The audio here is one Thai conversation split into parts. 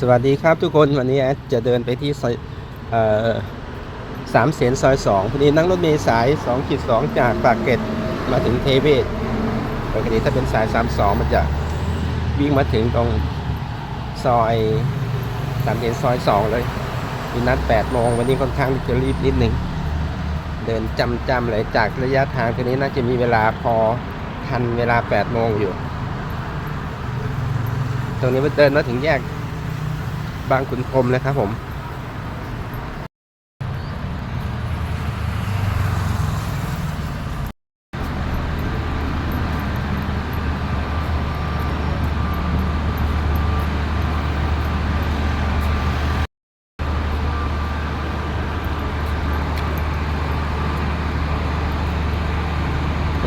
สวัสดีครับทุกคนวันนี้แอดจะเดินไปที่สามเสนซอยสองพอดีนั่งรถเมล์สาย2ขีด2จากปากเกร็ดมาถึงเทเวศปกติถ้าเป็นสาย32มันจะวิ่งมาถึงตรงซอยสามเสนซอย2เลยมีนัด8โมงวันนี้ค่อนข้างจะรีบนิดหนึ่งเดินจำจำๆเลยจากระยะทางตัวนี้น่าจะมีเวลาพอทันเวลา8โมงอยู่ ตรงนี้เดินมาถึงแยก บางขุนพรมนะครับผม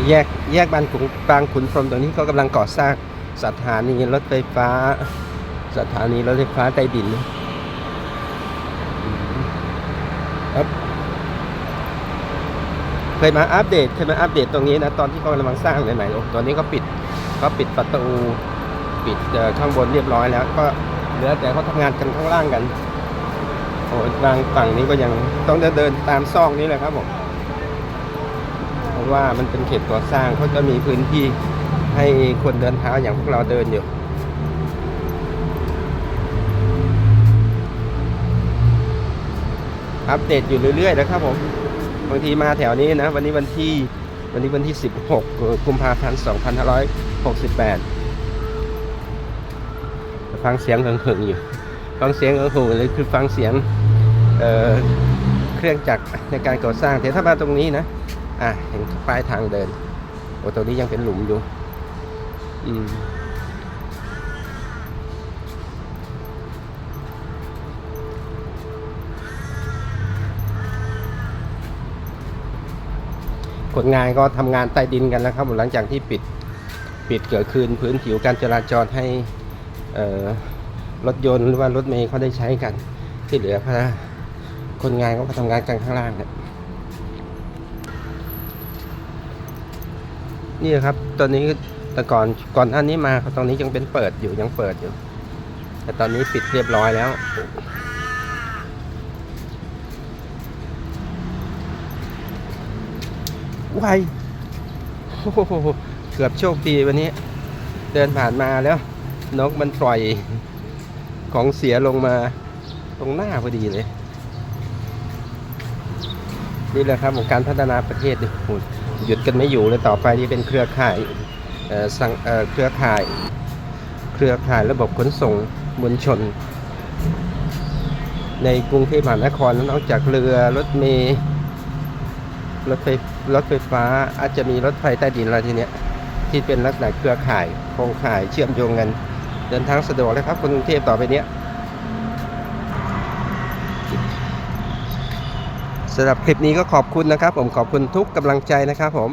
แยกแยกบางขุนบางขุนพรมตรงนี้ก็กำลังก่อสร้างสถานีรถไฟฟ้า สถานีรถไฟฟ้าใต้ดินครับเคยมาอัปเดตเคยมาอัปเดตตรงนี้นะตอนที่เขากำลังสร้างใหม่ๆโอ้ตอนนี้ก็ปิดก็ปิดประตูปิดข้างบนเรียบร้อยแล้ว ก็เหลือแต่เขาทำงานกันข้างล่างกันโอ้บางฝั่งนี้ก็ยังต้องเดินเดินตามซอกนี้แหละครับผมเพราะว่ามันเป็นเขตก่อสร้างเขาจะมีพื้นที่ให้คนเดินเท้าอย่างพวกเราเดินอยู่ อัปเดตอยู่เรื่อยๆนะครับผมบางทีมาแถวนี้นะ วันนี้วันที่วันนี้วันที่ 16กุมภาพันธ์2568 ฟังเสียงหึงๆอยู่ ฟังเสียงหึงๆเลยคือฟังเสียงเเครื่องจักรในการก่อสร้างแต่ถ้ามาตรงนี้นะอะเห็นป้ายทางเดินโอ้ตรงนี้ยังเป็นหลุมอยู่ อืม คนงานก็ทำงานใต้ดินกันแล้วครับหลังจากที่ปิดปิดเกิดคืนพื้นผิวการจราจรให้รถยนต์หรือว่ารถเมล์เขาได้ใช้กัน ที่เหลือพนักคนงานก็มาทำงานกันข้างล่างเนี่ยนี่ครับตอนนี้แต่ก่อนก่อนอันนี้มาตรงนี้ยังเป็นเปิดอยู่ยังเปิดอยู่ แต่ตอนนี้ปิดเรียบร้อยแล้ว ไวโอ้โหเกือบโชคดีวันนี้ เดินผ่านมาแล้ว นกมันปล่อยของเสียลงมาตรงหน้าพอดีเลย นี่แหละครับของการพัฒนาประเทศนี่โหยุดกันไม่อยู่เลยต่อไปนี่เป็นเครือข่ายเอ่อสังเอ่อเครือข่าย เครือข่ายระบบขนส่งมวลชน ในกรุงเทพมหานครนอกจากเรือรถเมล์ รถไฟรถไฟฟ้าอาจจะมีรถไฟใต้ดินอะไรทีเนี้ยที่เป็นลักษณะเครือข่ายโครงข่ายเชื่อมโยงกันเดินทางสะดวกเลยครับคนกรุงเทพต่อไปเนี้ยสำหรับคลิปนี้ก็ขอบคุณนะครับ ผมขอบคุณทุกกำลังใจนะครับผม